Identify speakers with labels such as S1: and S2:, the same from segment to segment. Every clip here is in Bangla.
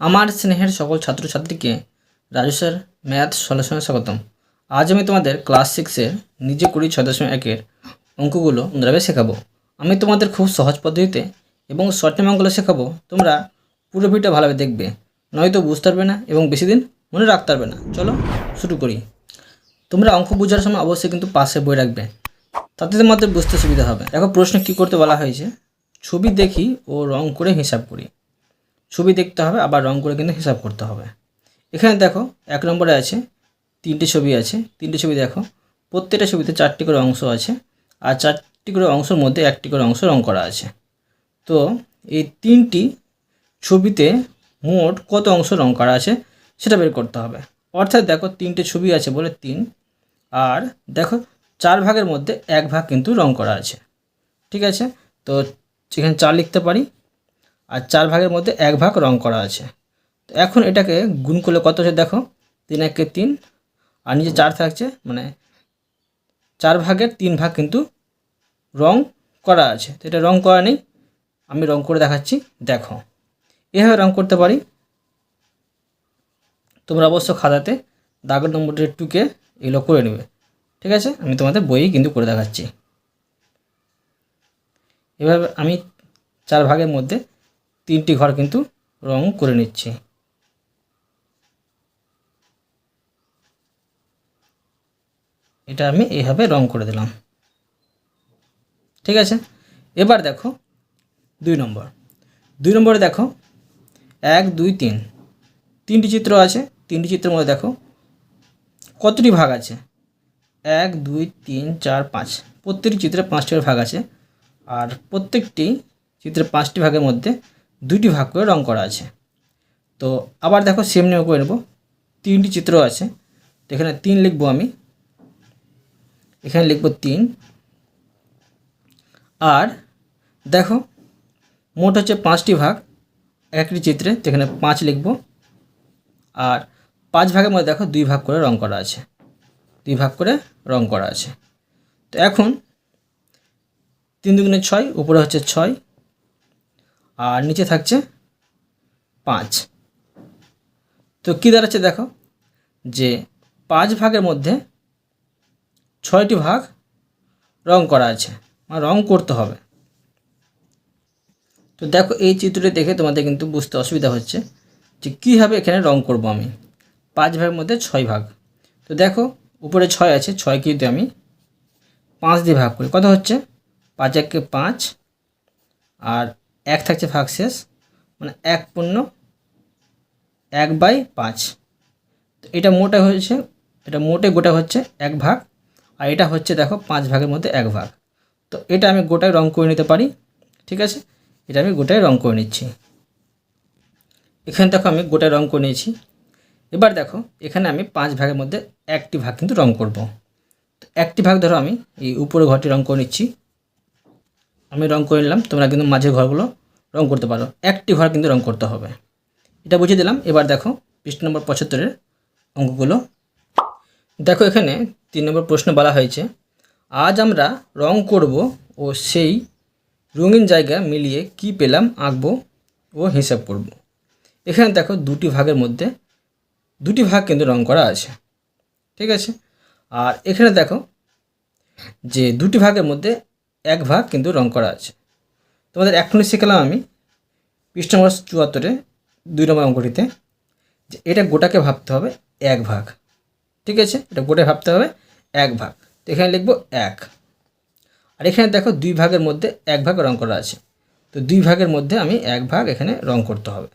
S1: আমার স্নেহের সকল ছাত্রছাত্রীকে রাজু স্যার ম্যাথ সলিউশনে স্বাগতম। আজ আমি তোমাদের ক্লাস সিক্সের নিজে কুড়ি ছয় দশমিক একের অঙ্কগুলো দ্রাবে শেখাবো। আমি তোমাদের খুব সহজ পদ্ধতিতে এবং শর্ট টাইম অঙ্কগুলো শেখাবো। তোমরা পুরো ভিডিও ভালোভাবে দেখবে, নয়তো বুঝতে পারবে না এবং বেশি দিন মনে রাখতে পারবে না। চলো শুরু করি। তোমরা অঙ্ক বোঝার সময় অবশ্যই কিন্তু পাশে বই রাখবে, তাতে তোমাদের বুঝতে সুবিধা হবে। দেখো প্রশ্ন কী করতে বলা হয়েছে? ছবি দেখি ও রং করে হিসাব করি। ছবি দেখতে হবে, আবার রং করে কিন্তু হিসাব করতে হবে। এখানে দেখো, এক নম্বরে আছে, তিনটে ছবি আছে, তিনটে ছবি দেখো, প্রত্যেকটা ছবিতে চারটি করে অংশ আছে, আর চারটি করে অংশের মধ্যে একটি করে অংশ রং করা আছে। তো এই তিনটি ছবিতে মোট কত অংশ রং করা আছে সেটা বের করতে হবে। অর্থাৎ দেখো, তিনটে ছবি আছে বলে তিন, আর দেখো, চার ভাগের মধ্যে এক ভাগ কিন্তু রং করা আছে। ঠিক আছে? তো এখানে চার লিখতে পারি আর চার ভাগের মধ্যে এক ভাগ রং করা আছে। তো এখন এটাকে গুণ করলে কত হচ্ছে দেখো? তিন একে তিন। আর নিচে চার থাকছে মানে চার ভাগের তিন ভাগ কিন্তু রং করা আছে। তো এটা রং করা নেই। আমি রং করে দেখাচ্ছি, দেখো। এভাবে রং করতে পারি। তোমরা অবশ্য খাতাতে দাগের নম্বরটা টুকে এগুলো করে নেবে। ঠিক আছে? আমি তোমাদের বইয়ে কিন্তু করে দেখাচ্ছি। এভাবে আমি চার ভাগের মধ্যে তিনটি ঘর কিন্তু রং করে নিচ্ছি। এটা আমি এইভাবে রং করে দিলাম। ঠিক আছে? এবার দেখো দুই নম্বর। দুই নম্বরে দেখো এক, দুই, তিন। তিনটি চিত্র আছে। তিনটি চিত্রের মধ্যে দেখো কতটি ভাগ আছে? এক, দুই, তিন, চার, পাঁচ। প্রত্যেকটি চিত্রে পাঁচটি ভাগ আছে। আর প্রত্যেকটি চিত্রের পাঁচটি ভাগের মধ্যে দুইটি ভাগ করে রং করা আছে। তো আবার দেখো সেম নিয়ম করে নেব। তিনটি চিত্র আছে। তো এখানে তিন লিখব আমি। এখানে লিখব তিন। আর দেখো, মোট হচ্ছে পাঁচটি ভাগ একটি চিত্রে। তো এখানে পাঁচ লিখব। আর পাঁচ ভাগের মধ্যে দেখো দুই ভাগ করে রং করা আছে। দুই ভাগ করে রং করা আছে। তো এখন তিন দুগুণে ছয়, উপরে হচ্ছে ছয়। আর নিচে থাকছে পাঁচ। তো কী দাঁড়াচ্ছে দেখো, যে পাঁচ ভাগের মধ্যে ছয়টি ভাগ রং করা আছে মানে রং করতে হবে। তো দেখো এই চিত্রটি দেখে তোমাদের কিন্তু বুঝতে অসুবিধা হচ্ছে যে কীভাবে এখানে রং করব আমি। পাঁচ ভাগের মধ্যে ছয় ভাগ। তো দেখো উপরে ছয় আছে, ছয় কিন্তু আমি পাঁচ দিয়ে ভাগ করি। কত হচ্ছে? পাঁচ একে পাঁচ। আর এক থাকছে ভাগ শেষ মানে এক পূর্ণ এক বাই পাঁচ। তো এটা মোটে হয়েছে, এটা মোটে গোটা হচ্ছে এক ভাগ, আর এটা হচ্ছে দেখো পাঁচ ভাগের মধ্যে এক ভাগ। তো এটা আমি গোটায় রং করে নিতে পারি, ঠিক আছে? এটা আমি গোটায় রং করে নিচ্ছি। এখানে দেখো আমি গোটায় রং করে নিয়েছি। এবার দেখো, এখানে আমি পাঁচ ভাগের মধ্যে একটি ভাগ কিন্তু রং করব। তো একটি ভাগ ধরো আমি, এই উপরে ঘরটি রং করে নিচ্ছি। আমি রং করে নিলাম, তোমরা কিন্তু মাঝের ঘরগুলো রং করতে পারো। একটি ঘর কিন্তু রং করতে হবে। এটা বুঝিয়ে দিলাম, এবার দেখো পৃষ্ঠ নম্বর পঁচাত্তরের অঙ্কগুলো। দেখো এখানে তিন নম্বর প্রশ্ন বলা হয়েছে, আজ আমরা রং করব ও সেই রঙিন জায়গা মিলিয়ে কি পেলাম, আঁকবো ও হিসাব করব। এখানে দেখো দুটি ভাগের মধ্যে দুটি ভাগ কিন্তু রং করা আছে। ঠিক আছে? আর এখানে দেখো যে দুটি ভাগের মধ্যে এক ভাগ কিন্তু রং করা আছে। তোমাদের এখনই শিখলাম আমি পৃষ্ঠ নম্বর চুয়াত্তরে দুই নম্বর অঙ্কটিতে যে এটা গোটাকে ভাবতে হবে এক ভাগ। ঠিক আছে? এটা গোটায় ভাবতে হবে এক ভাগ। তো এখানে লিখব এক। আর এখানে দেখো দুই ভাগের মধ্যে এক ভাগ রং করা আছে। তো দুই ভাগের মধ্যে আমি এক ভাগ এখানে রং করতে হবে।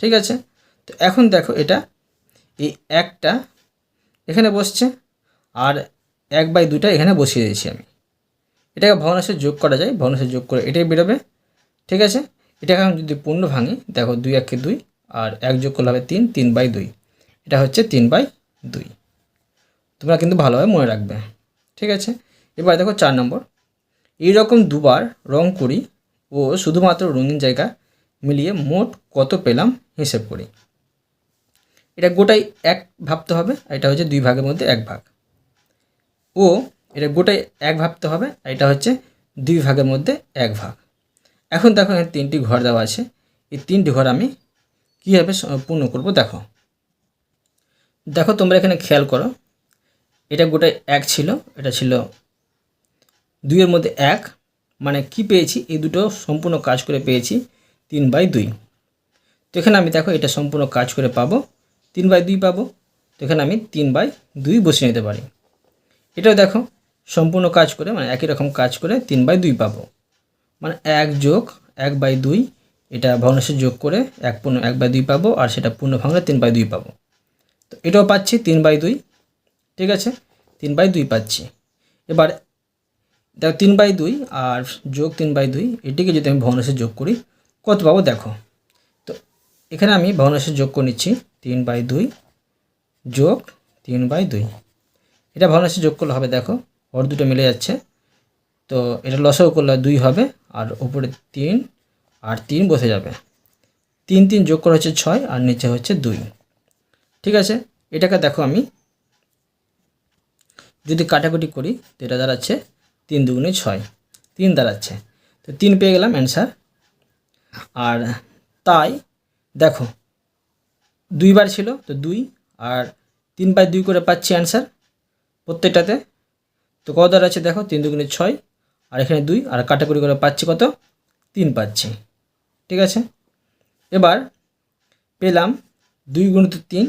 S1: ঠিক আছে? তো এখন দেখো এটা, এই একটা এখানে বসছে আর এক বাই দুটা এখানে বসিয়ে দিয়েছি আমি। এটাকে ভগ্নাংশে যোগ করা যায়, ভগ্নাংশে যোগ করে এটাই বেরোবে। ঠিক আছে? এটাকে আমি যদি পূর্ণ ভাঙি, দেখো দুই একে দুই, আর এক যোগ করলে হবে তিন তিন বাই দুই। এটা হচ্ছে তিন বাই দুই। তোমরা কিন্তু ভালোভাবে মনে রাখবে। ঠিক আছে? এবার দেখো চার নম্বর। এইরকম দুবার রং করি ও শুধুমাত্র রঙিন জায়গা মিলিয়ে মোট কত পেলাম হিসেব করি। এটা গোটাই এক ভাবতে হবে এটা হচ্ছে দুই ভাগের মধ্যে এক ভাগ। ও এটা গোটাই এক ভাবতে হবে এটা হচ্ছে দুই ভাগের মধ্যে এক ভাগ। এখন দেখো এখানে তিনটি ঘর দেওয়া আছে। এই তিনটি ঘর আমি কীভাবে পূর্ণ করব দেখো। দেখো তোমরা এখানে খেয়াল করো, এটা গোটাই এক ছিল, এটা ছিল দুইয়ের মধ্যে এক মানে কি পেয়েছি? এই দুটো সম্পূর্ণ কাজ করে পেয়েছি তিন বাই দুই। তো এখানে আমি দেখো এটা সম্পূর্ণ কাজ করে পাবো, তিন বাই দুই পাবো। তো এখানে আমি তিন বাই দুই বসিয়ে নিতে পারি। এটাও দেখো সম্পূর্ণ কাজ করে মানে একই রকম কাজ করে তিন বাই দুই পাবো। মানে এক যোগ এক বাই দুই, এটা ভগ্নাংশে যোগ করে এক পূর্ণ এক বাই দুই পাবো আর সেটা পূর্ণ ভাঙলে তিন বাই দুই পাবো। তো এটাও পাচ্ছি তিন বাই দুই, ঠিক আছে? তিন বাই দুই পাচ্ছি। এবার দেখো তিন বাই দুই আর যোগ তিন বাই দুই, এটিকে যদি আমি ভগ্নাংশে যোগ করি, কত পাবো দেখো? তো এখানে আমি ভগ্নাংশে যোগ করে নিচ্ছি, তিন বাই দুই যোগ তিন বাই দুই। এটা ভগ্নাংশে যোগ করলে হবে দেখো ওর দুটো মিলে যাচ্ছে। তো এটা লসও করলে দুই হবে, আর উপরে তিন, আর তিন বসে যাবে। তিন তিন যোগ করা হচ্ছে ছয়, আর নিচে হচ্ছে দুই। ঠিক আছে? এটাকে দেখো আমি। যদি কাটাকুটি করি, তো এটা দাঁড়াচ্ছে তিন দুগুণে ছয়। তিন দাঁড়াচ্ছে। তো তিন পেয়ে গেলাম অ্যান্সার। আর তাই, দেখো, দুইবার ছিল, তো দুই, আর তিন বাই দুই করে পাচ্ছি অ্যান্সার প্রত্যেকটাতে। তো কত আছে দেখো? তিন দুগুণে ছয়, আর এখানে দুই, আর কাটাকুটি করে পাচ্ছি কত? তিন পাচ্ছি। ঠিক আছে? এবার পেলাম দুই গুণিত তিন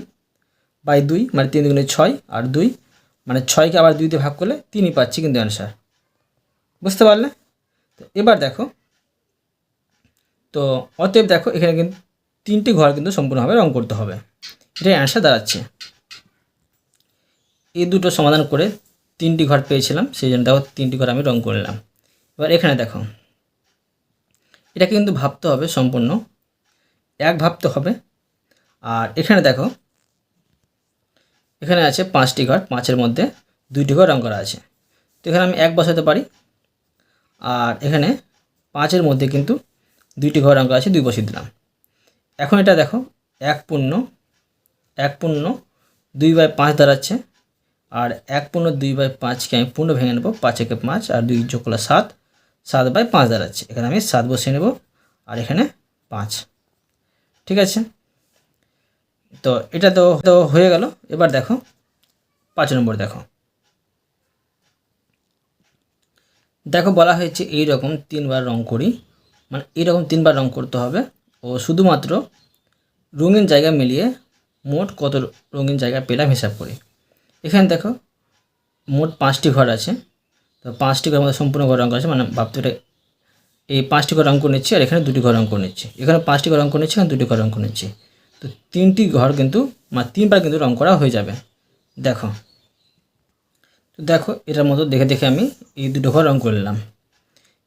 S1: বাই দুই মানে তিন দুগুণে ছয়, আর দুই মানে ছয়কে আবার দুইতে ভাগ করলে তিনই পাচ্ছি কিন্তু অ্যান্সার বুঝতে পারলে? তো এবার দেখো, তো অতএব দেখো, এখানে কিন্তু তিনটি ঘর কিন্তু সম্পূর্ণভাবে রং করতে হবে। এটাই অ্যান্সার দাঁড়াচ্ছে। এই দুটো সমাধান করে তিনটি ঘর পেয়েছিলাম, সেই জন্য দেখো তিনটি ঘর আমি রং করলাম এবার এখানে দেখো, এটা কিন্তু ভাবতে হবে সম্পূর্ণ, এক ভাবতে হবে। আর এখানে দেখো, এখানে আছে পাঁচটি ঘর, পাঁচের মধ্যে দুইটি ঘর রং করা আছে। তো এখানে আমি এক বসাতে পারি, আর এখানে পাঁচের মধ্যে কিন্তু দুইটি ঘর রং করা আছে, দুই বসিয়ে দিলাম। এখন এটা দেখো, এক পূর্ণ এক পূর্ণ, দুই বাই পাঁচ দাঁড়াচ্ছে। আর এক পূর্ণ দুই বাই পাঁচকে আমি পূর্ণ ভেঙে নেব, পাঁচ একে পাঁচ আর দুই যোগ সাত সাত বাই পাঁচ দাঁড়াচ্ছে। এখানে আমি সাত বসিয়ে নেব আর এখানে পাঁচ। ঠিক আছে? তো এটা তো তো হয়ে গেল। এবার দেখো, পাঁচ নম্বর দেখো। দেখো বলা হয়েছে এই রকম তিনবার রং করি। মানে এইরকম তিনবার রং করতে হবে। ও শুধুমাত্র রঙিন জায়গা মিলিয়ে মোট কত রঙিন জায়গা পেলাম হিসাব করি। এখানে দেখো, মোট পাঁচটি ঘর আছে। তো পাঁচটি ঘরের মধ্যে সম্পূর্ণ ঘর রঙ আছে মানে ভাবতে এই পাঁচটি ঘর অঙ্ক নিচ্ছি আর এখানে দুটি ঘর অঙ্ক নিচ্ছি। এখানে পাঁচটি ঘর অঙ্ক নিচ্ছি, এখানে দুটি ঘর অঙ্ক নিচ্ছি। তো তিনটি ঘর কিন্তু মানে তিনবার কিন্তু রং করা হয়ে যাবে। দেখো, তো দেখো, এটার মতো দেখে দেখে আমি এই দুটো ঘর রং করলাম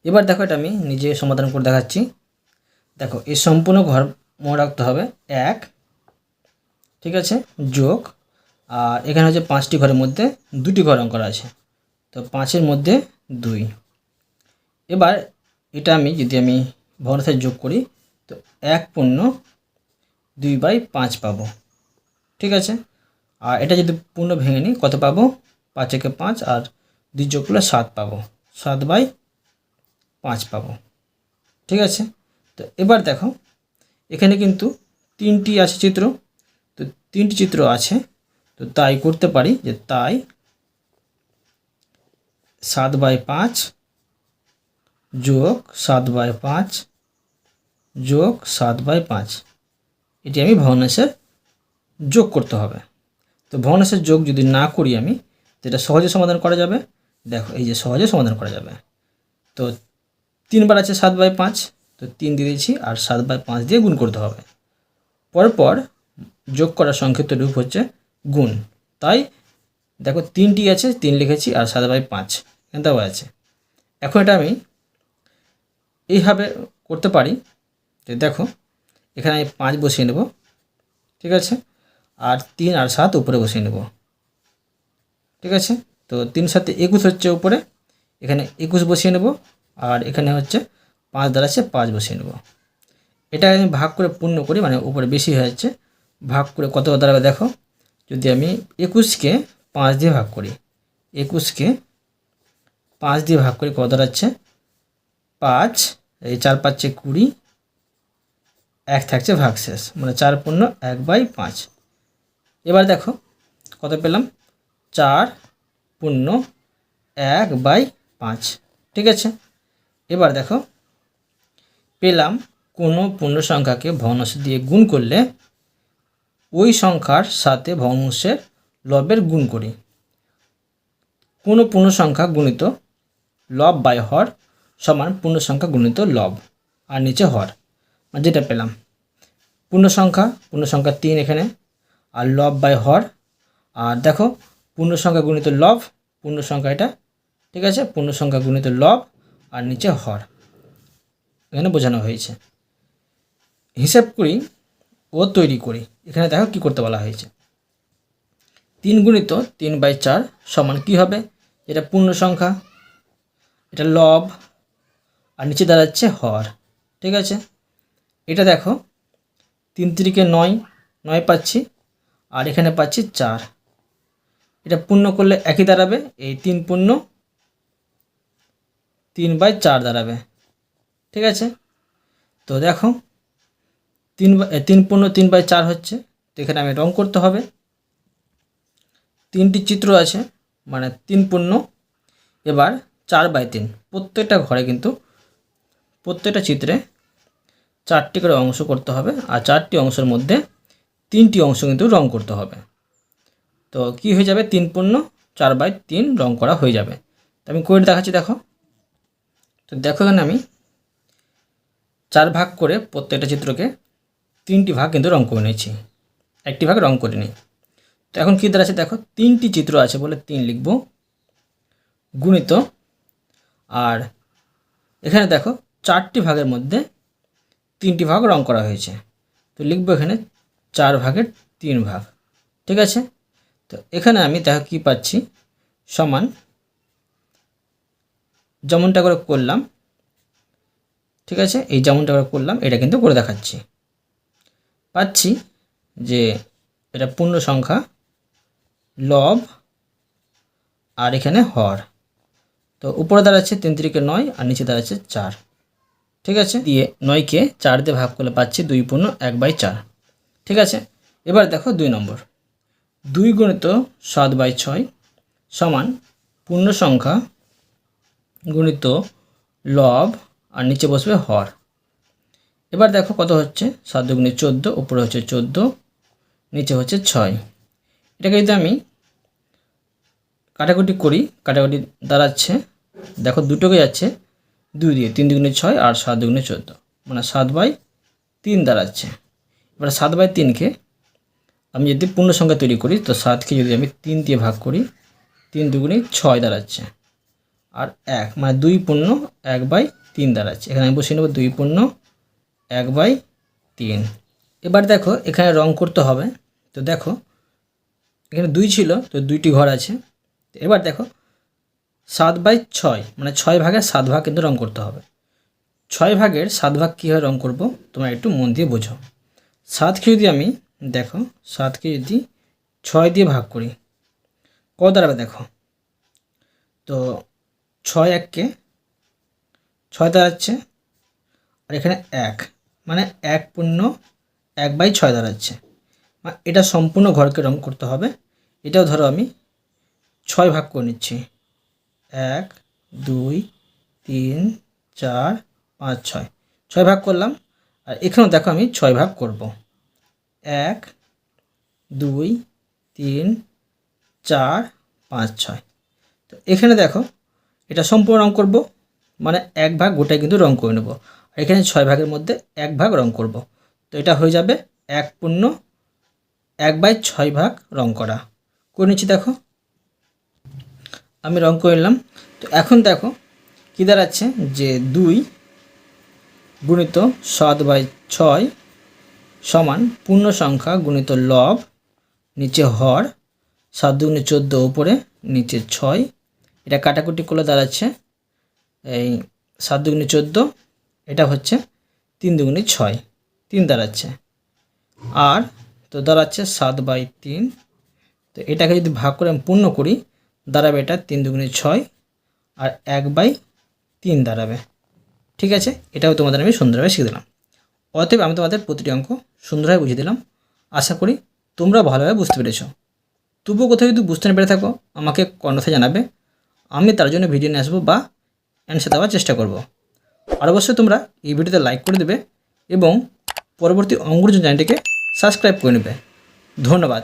S1: এবার দেখো, এটা আমি নিজে সমাধান করে দেখাচ্ছি। দেখো, এই সম্পূর্ণ ঘর মনে রাখতে হবে, এক, ঠিক আছে, যোগ আর এখানে হচ্ছে পাঁচটি ঘরের মধ্যে দুটি ঘর করা আছে। তো পাঁচের মধ্যে দুই। এবার এটা আমি যদি আমি ভগ্নাংশে যোগ করি, তো এক পূর্ণ দুই বাই পাঁচ পাবো। ঠিক আছে? আর এটা যদি পূর্ণ ভেঙে নিই, কত পাবো? পাঁচ একে পাঁচ আর দুই যোগ করলে সাত পাবো। সাত বাই পাঁচ পাবো। ঠিক আছে? তো এবার দেখো, এখানে কিন্তু তিনটি আছে চিত্র। তো তিনটি চিত্র আছে। তো তাই করতে পারি যে তাই সাত বাই পাঁচ যোগ সাত বাই পাঁচ যোগ সাত বাই পাঁচ। এটি আমি ভগ্নাংশের যোগ করতে হবে। তো ভগ্নাংশের যোগ যদি না করি আমি, তো সহজে সমাধান করা যাবে। দেখো, এই যে সহজে সমাধান করা যাবে। তো তিনবার আছে সাত বাই পাঁচ, তো তিন দিয়ে দিয়েছি, আর সাত বাই পাঁচ দিয়ে গুণ করতে হবে। পরপর যোগ করার সংক্ষিপ্ত রূপ হচ্ছে গুণ। তাই দেখো তিনটি আছে, তিন লিখেছি আর সাত বাই পাঁচ। দেওয়া আছে। এখন এটা আমি এইভাবে করতে পারি যে দেখো, এখানে আমি পাঁচ বসিয়ে নেব, ঠিক আছে? আর তিন আর সাত উপরে বসিয়ে নেব, ঠিক আছে? তো তিন সাথে একুশ হচ্ছে উপরে, এখানে একুশ বসিয়ে নেব, আর এখানে হচ্ছে পাঁচ দাঁড়াচ্ছে, পাঁচ বসিয়ে নেব। এটা আমি ভাগ করে পূর্ণ করি মানে উপরে বেশি হয়ে যাচ্ছে। ভাগ করে কত দাঁড়াবে দেখো যদি আমি একুশকে পাঁচ দিয়ে ভাগ করি, একুশকে পাঁচ দিয়ে ভাগ করি, কত দাঁড়াচ্ছে? পাঁচ, এই চার পাঁচে কুড়ি, এক থাকছে ভাগশেষ মানে চার পূর্ণ এক বাই পাঁচ। এবার দেখো, কত পেলাম? চার পূর্ণ এক বাই পাঁচ, ঠিক আছে? এবার দেখো, পেলাম কোনো পূর্ণ সংখ্যাকে ভগ্নাংশ দিয়ে গুণ করলে ওই সংখ্যার সাথে ভগ্নাংশের লবের গুণ করি। কোনো পূর্ণ সংখ্যা গুণিত লব বাই হর সমান পূর্ণ সংখ্যা গুণিত লব আর নিচে হর। যেটা পেলাম পূর্ণ সংখ্যা পূর্ণ সংখ্যা তিন এখানে, আর লব বাই হর, আর দেখো পূর্ণ সংখ্যা গুণিত লব পূর্ণ সংখ্যা এটা, ঠিক আছে? পূর্ণ সংখ্যা গুণিত লব আর নিচে হর। এখানে বোঝানো হয়েছে। হিসাব করি ও তৈরি করি। এখানে দেখো কি করতে বলা হয়েছে। তিন গুণিত তিন বাই চার সমান কি হবে? এটা পূর্ণ সংখ্যা, এটা লব, আর নিচে দাঁড়াচ্ছে হর, ঠিক আছে? এটা দেখো, তিন তিরিকে নয় নয় পাচ্ছি, আর এখানে পাচ্ছি চার। এটা পূর্ণ করলে একই দাঁড়াবে, এই তিন পূর্ণ তিন বাই চার দাঁড়াবে, ঠিক আছে? তো দেখো তিন তিন পূর্ণ তিন বাই চার হচ্ছে, তো এখানে আমি রং করতে হবে। তিনটি চিত্র আছে মানে তিন পূর্ণ, এবার চার বাই তিন। প্রত্যেকটা ঘরে কিন্তু প্রত্যেকটা চিত্রে চারটি করে অংশ করতে হবে, আর চারটি অংশের মধ্যে তিনটি অংশ কিন্তু রং করতে হবে। তো কি হয়ে যাবে? তিন পূর্ণ, চার বাই তিন রং করা হয়ে যাবে। তো আমি করে দেখাচ্ছি, দেখো। তো দেখো এখানে আমি চার ভাগ করে প্রত্যেকটা চিত্রকে তিনটি ভাগ কিন্তু রং করে নিয়েছি। একটি ভাগ রং করে নিই। তো এখন কী দাঁড়াচ্ছে? দেখো, তিনটি চিত্র আছে বলে তিন লিখব। গুণিত, আর এখানে দেখো, চারটি ভাগের মধ্যে তিনটি ভাগ রং করা হয়েছে। তো লিখব এখানে চার ভাগের তিন ভাগ। ঠিক আছে? তো এখানে আমি দেখো কী পাচ্ছি? সমান যেমনটা করে করলাম, ঠিক আছে? এই যেমনটা করে করলাম, এটা কিন্তু করে দেখাচ্ছি। পাচ্ছি যে এটা পূর্ণ সংখ্যা, লব, আর এখানে হর। তো উপরে দাঁড়াচ্ছে তিন তিরিকে নয়, আর নিচে দাঁড়াচ্ছে চার। ঠিক আছে? দিয়ে নয়কে চার দিয়ে ভাগ করলে পাচ্ছি দুই পূর্ণ এক বাই চার। ঠিক আছে? এবার দেখো দুই নম্বর। দুই গুণিত সাত বাই ছয় সমান পূর্ণ সংখ্যা গুণিত লব, আর নিচে বসবে হর। এবার দেখো কত হচ্ছে? সাত দুগুণে চোদ্দ, উপরে হচ্ছে চোদ্দ, নিচে হচ্ছে ছয়। এটাকে যদি আমি কাটাকুটি করি, কাটাকুটি দাঁড়াচ্ছে, দেখো দুটোকে যাচ্ছে দুই দিয়ে, তিন দুগুণে ছয় আর সাত দুগুণে চোদ্দ। মানে সাত বাই তিন দাঁড়াচ্ছে। এবার সাত বাই তিনকে আমি যদি পূর্ণ সংখ্যা তৈরি করি, তো সাতকে যদি আমি তিন দিয়ে ভাগ করি, তিন দুগুণে ছয় দাঁড়াচ্ছে। আর এক মানে দুই পূর্ণ এক বাই তিন দাঁড়াচ্ছে। এখানে আমি বসিয়ে নেব দুই পূর্ণ এক বাই তিন। এবার দেখো, এখানে রং করতে হবে। তো দেখো, এখানে দুই ছিল, তো দুইটি ঘর আছে। এবার দেখো, সাত বাই ছয় মানে ছয় ভাগের সাত ভাগ কিন্তু রং করতে হবে। ছয় ভাগের সাত ভাগ কীভাবে রং করব, তোমরা একটু মন দিয়ে বোঝো। সাতকে যদি আমি, দেখো, সাতকে যদি ছয় দিয়ে ভাগ করি কত দাঁড়াবে দেখো? তো ছয় এককে, ছয় দাঁড়াচ্ছে, আর এখানে এক। মানে এক পূর্ণ এক বাই ছয় দাঁড়াচ্ছে। এটা সম্পূর্ণ ঘরকে রং করতে হবে। এটাও ধরো আমি ছয় ভাগ করে নিচ্ছি। এক, দুই, তিন, চার, পাঁচ, ছয়। ছয় ভাগ করলাম, আর এখানেও দেখো আমি ছয় ভাগ করব। এক, দুই, তিন, চার, পাঁচ, ছয়। তো এখানে দেখো, এটা সম্পূর্ণ রং করব মানে এক ভাগ গোটায় কিন্তু রং করে নেব। এখানে ছয় ভাগের মধ্যে এক ভাগ রং করব। তো এটা হয়ে যাবে এক পূর্ণ এক বাই ছয় ভাগ রং করা। করে নিচ্ছি দেখো। আমি রং করে নিলাম। তো এখন দেখো কী দাঁড়াচ্ছে যে দুই গুণিত সাত বাই ছয় সমান পূর্ণ সংখ্যা গুণিত লব নিচে হর সাত দুগুণে চোদ্দ উপরে নিচে ছয়। এটা কাটাকুটি করলে দাঁড়াচ্ছে এই সাত দুগুণে চোদ্দ এটা হচ্ছে তিন দুগুণি ছয়, তিন দাঁড়াচ্ছে। আর তো দাঁড়াচ্ছে সাত বাই তিন। তো এটাকে যদি ভাগ করে আমি পূর্ণ করি, দাঁড়াবে এটা তিন দুগুণি ছয়, আর এক বাই তিন দাঁড়াবে। ঠিক আছে? এটাও তোমাদের আমি সুন্দরভাবে শিখে দিলাম। অতএব আমি তোমাদের প্রতিটি অঙ্ক সুন্দরভাবে বুঝিয়ে দিলাম। আশা করি তোমরা ভালোভাবে বুঝতে পেরেছ। তবুও কোথাও যদি বুঝতে না পেরে থাকো, আমাকে কণ্ঠে জানাবে। আমি তার জন্য ভিডিও নিয়ে আসব বা অ্যান্সার দেওয়ার চেষ্টা করব। আর অবশ্যই তোমরা এই ভিডিওতে লাইক করে দেবে এবং পরবর্তী অঙ্গুর চ্যানেলটিকে সাবস্ক্রাইব করে নেবে। ধন্যবাদ।